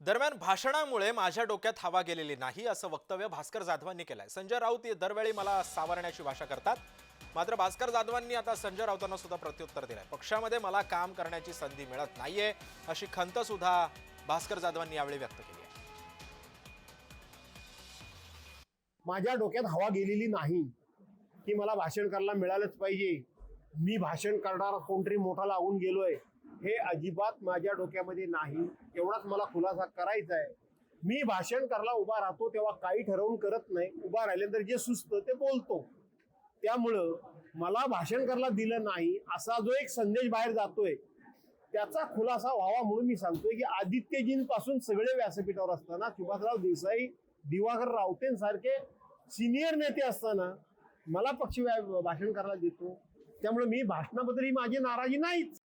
दरम्यान भाषणामुळे माझ्या डोक्यात हवा गेलेली नाही असं वक्तव्य भास्कर जाधवांनी केलंय. संजय राऊत हे दरवेळी मला सावरण्याची भाषा करतात. मात्र भास्कर जाधवांनी आता संजय राऊतांना सुद्धा प्रत्युत्तर दिलंय. पक्षामध्ये मला काम करण्याची संधी मिळत नाहीये अशी खंत सुद्धा भास्कर जाधवांनी यावेळी व्यक्त केली आहे. माझ्या डोक्यात हवा गेलेली नाही की मला भाषण करायला मिळालंच पाहिजे. मी भाषण करणारा कोणतरी मोठा लागून गेलोय. हे अजिबात माझ्या डोक्यामध्ये नाही. एवढाच मला खुलासा करायचा आहे. मी भाषण करायला उभा राहतो तेव्हा काही ठरवून करत नाही. उभा राहिल्यानंतर जे सुचतं ते बोलतो. त्यामुळं मला भाषण करायला दिलं नाही असा जो एक संदेश बाहेर जातोय त्याचा खुलासा व्हावा म्हणून मी सांगतोय की आदित्यजींपासून सगळे व्यासपीठावर असताना सुभाषराव देसाई दिवाकर रावतेंसारखे सिनियर नेते असताना मला पक्ष भाषण करायला देतो. त्यामुळे मी भाषणाबद्दल ही माझी नाराजी नाहीच.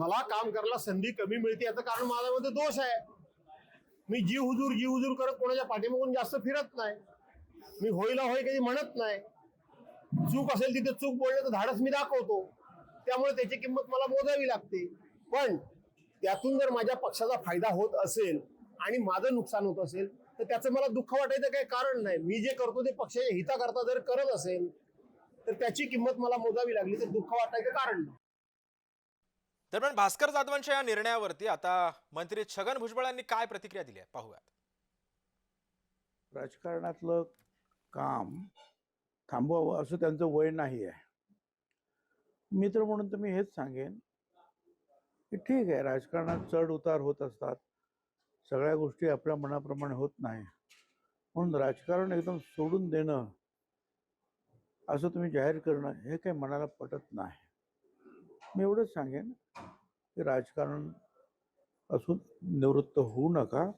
मला काम करायला संधी कमी मिळते याचं कारण माझ्यामध्ये दोष आहे. मी जी हुजूर जी हुजूर करत कोणाच्या पाठीमागून जास्त फिरत नाही. मी होईला होय कधी म्हणत नाही. चूक असेल तिथे चूक बोलले तर धाडस मी दाखवतो. त्यामुळे त्याची किंमत मला मोजावी लागते. पण त्यातून जर माझ्या पक्षाचा फायदा होत असेल आणि माझं नुकसान होत असेल तर त्याचं मला दुःख वाटायचं काही कारण नाही. मी जे करतो ते पक्षाच्या हिताकरता जर करत असेल तर त्याची किंमत मला मोजावी लागली तर दुःख वाटायचं कारण नाही. दरम्यान भास्कर जाधवांच्या या निर्णयावरती आता मंत्री छगन भुजबळ यांनी काय प्रतिक्रिया दिली आहे? पाहूयात. राजकारणातलं काम थांबवावं असं त्यांचं वय नाही आहे. मित्र म्हणून तर मी हेच सांगेन की ठीक आहे राजकारणात चढ उतार होत असतात. सगळ्या गोष्टी आपल्या मनाप्रमाणे होत नाही. म्हणून राजकारण एकदम सोडून देणं असं तुम्ही जाहीर करणं हे काही मनाला पटत नाही. मी एवढंच सांगेन की राजकारण असून निवृत्त होऊ नका.